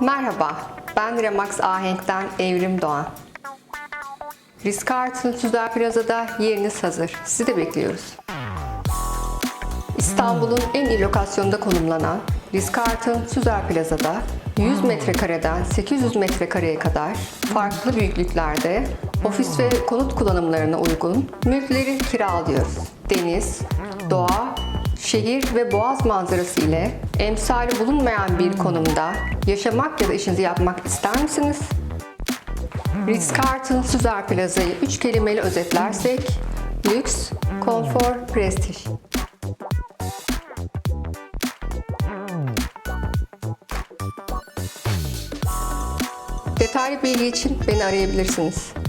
Merhaba, ben Remax Ahenk'ten Evrim Doğan. Ritz-Carlton Süzer Plaza'da yeriniz hazır. Sizi de bekliyoruz. İstanbul'un en iyi lokasyonda konumlanan Ritz-Carlton Süzer Plaza'da 100 metrekareden 800 metrekareye kadar farklı büyüklüklerde ofis ve konut kullanımlarına uygun mülkleri kiralıyoruz. Deniz, doğa, şehir ve boğaz manzarası ile emsali bulunmayan bir konumda yaşamak ya da işinizi yapmak ister misiniz? Ritz-Carlton Süzer Plaza'yı üç kelimeyle özetlersek lüks, konfor, prestij. Detaylı bilgi için beni arayabilirsiniz.